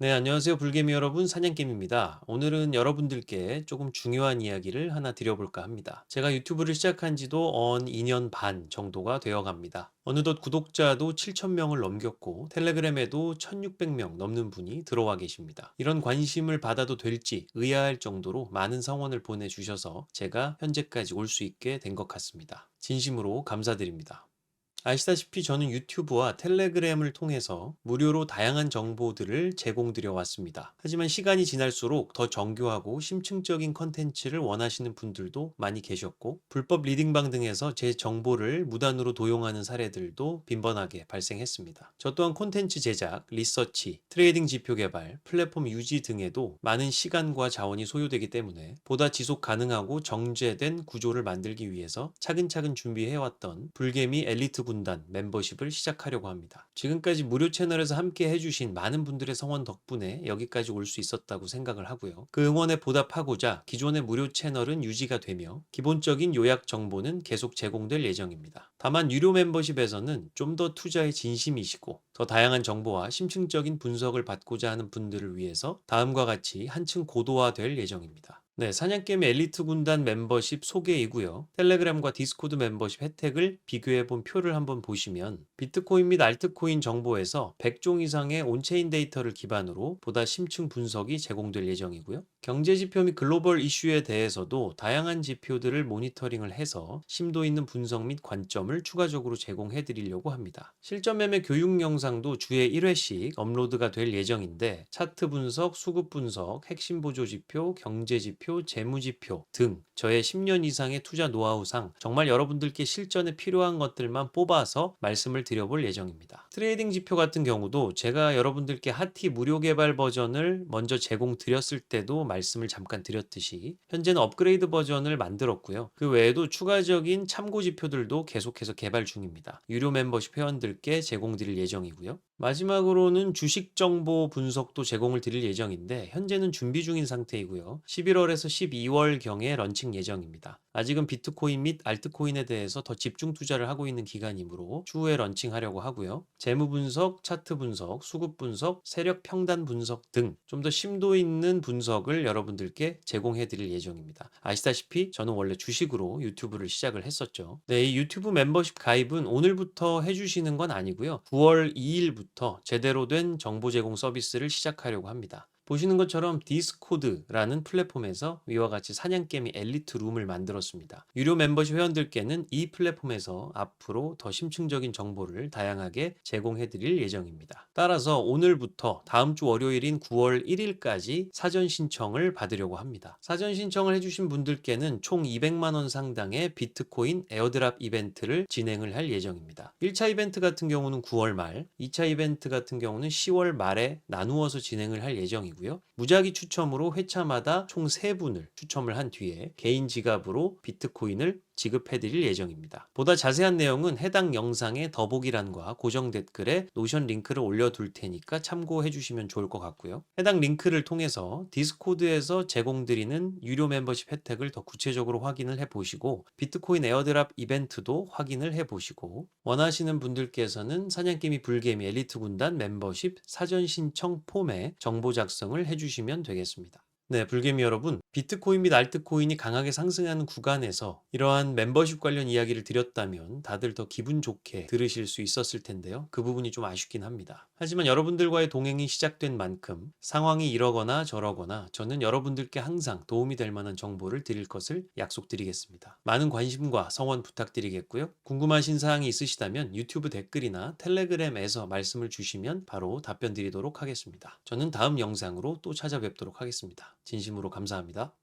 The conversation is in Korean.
네, 안녕하세요. 불개미 여러분, 사냥개미입니다. 오늘은 여러분들께 조금 중요한 이야기를 하나 드려볼까 합니다. 제가 유튜브를 시작한 지도 언 2년 반 정도가 되어 갑니다. 어느덧 구독자도 7,000명을 넘겼고, 텔레그램에도 1,600명 넘는 분이 들어와 계십니다. 이런 관심을 받아도 될지 의아할 정도로 많은 성원을 보내주셔서 제가 현재까지 올 수 있게 된 것 같습니다. 진심으로 감사드립니다. 아시다시피 저는 유튜브와 텔레그램을 통해서 무료로 다양한 정보들을 제공드려 왔습니다. 하지만 시간이 지날수록 더 정교하고 심층적인 컨텐츠를 원하시는 분들도 많이 계셨고, 불법 리딩방 등에서 제 정보를 무단으로 도용하는 사례들도 빈번하게 발생했습니다. 저 또한 콘텐츠 제작, 리서치, 트레이딩 지표 개발, 플랫폼 유지 등에도 많은 시간과 자원이 소요되기 때문에 보다 지속 가능하고 정제된 구조를 만들기 위해서 차근차근 준비해왔던 불개미 엘리트 군단 멤버십을 시작하려고 합니다. 지금까지 무료 채널에서 함께 해주신 많은 분들의 성원 덕분에 여기까지 올 수 있었다고 생각을 하고요. 그 응원에 보답하고자 기존의 무료 채널은 유지가 되며 기본적인 요약 정보는 계속 제공될 예정입니다. 다만 유료 멤버십에서는 좀 더 투자에 진심이시고 더 다양한 정보와 심층적인 분석을 받고자 하는 분들을 위해서 다음과 같이 한층 고도화될 예정입니다. 네, 사냥게임 엘리트 군단 멤버십 소개이고요. 텔레그램과 디스코드 멤버십 혜택을 비교해 본 표를 한번 보시면 비트코인 및 알트코인 정보에서 100종 이상의 온체인 데이터를 기반으로 보다 심층 분석이 제공될 예정이고요. 경제 지표 및 글로벌 이슈에 대해서도 다양한 지표들을 모니터링을 해서 심도 있는 분석 및 관점을 추가적으로 제공해 드리려고 합니다. 실전 매매 교육 영상도 주에 1회씩 업로드가 될 예정인데 차트 분석, 수급 분석, 핵심 보조 지표, 경제 지표, 재무 지표 등 저의 10년 이상의 투자 노하우상 정말 여러분들께 실전에 필요한 것들만 뽑아서 말씀을 드려볼 예정입니다. 트레이딩 지표 같은 경우도 제가 여러분들께 하티 무료 개발 버전을 먼저 제공 드렸을 때도 말씀을 잠깐 드렸듯이 현재는 업그레이드 버전을 만들었고요. 그 외에도 추가적인 참고 지표들도 계속해서 개발 중입니다. 유료 멤버십 회원들께 제공 드릴 예정이고요. 마지막으로는 주식 정보 분석도 제공을 드릴 예정인데 현재는 준비 중인 상태이고요. 11월에서 12월 경에 런칭 예정입니다. 아직은 비트코인 및 알트코인에 대해서 더 집중 투자를 하고 있는 기간이므로 추후에 런칭하려고 하고요. 재무 분석, 차트 분석, 수급 분석, 세력 평단 분석 등 좀 더 심도 있는 분석을 여러분들께 제공해 드릴 예정입니다. 아시다시피 저는 원래 주식으로 유튜브를 시작을 했었죠. 네, 이 유튜브 멤버십 가입은 오늘부터 해 주시는 건 아니고요. 9월 2일부터 제대로 된 정보 제공 서비스를 시작하려고 합니다. 보시는 것처럼 디스코드라는 플랫폼에서 위와 같이 사냥개미 엘리트 룸을 만들었습니다. 유료 멤버십 회원들께는 이 플랫폼에서 앞으로 더 심층적인 정보를 다양하게 제공해 드릴 예정입니다. 따라서 오늘부터 다음 주 월요일인 9월 1일까지 사전 신청을 받으려고 합니다. 사전 신청을 해주신 분들께는 총 200만 원 상당의 비트코인 에어드랍 이벤트를 진행을 할 예정입니다. 1차 이벤트 같은 경우는 9월 말, 2차 이벤트 같은 경우는 10월 말에 나누어서 진행을 할 예정이고 이고요. 무작위 추첨으로 회차마다 총 3분을 추첨을 한 뒤에 개인 지갑으로 비트코인을 지급해 드릴 예정입니다. 보다 자세한 내용은 해당 영상의 더보기란과 고정 댓글에 노션 링크를 올려둘 테니까 참고해 주시면 좋을 것 같고요. 해당 링크를 통해서 디스코드에서 제공드리는 유료 멤버십 혜택을 더 구체적으로 확인을 해 보시고 비트코인 에어드랍 이벤트도 확인을 해 보시고 원하시는 분들께서는 사냥개미 불개미 엘리트 군단 멤버십 사전 신청 폼에 정보 작성을 해 주시면 되겠습니다. 네, 불개미 여러분. 비트코인 및 알트코인이 강하게 상승하는 구간에서 이러한 멤버십 관련 이야기를 드렸다면 다들 더 기분 좋게 들으실 수 있었을 텐데요. 그 부분이 좀 아쉽긴 합니다. 하지만 여러분들과의 동행이 시작된 만큼 상황이 이러거나 저러거나 저는 여러분들께 항상 도움이 될 만한 정보를 드릴 것을 약속드리겠습니다. 많은 관심과 성원 부탁드리겠고요. 궁금하신 사항이 있으시다면 유튜브 댓글이나 텔레그램에서 말씀을 주시면 바로 답변 드리도록 하겠습니다. 저는 다음 영상으로 또 찾아뵙도록 하겠습니다. 진심으로 감사합니다.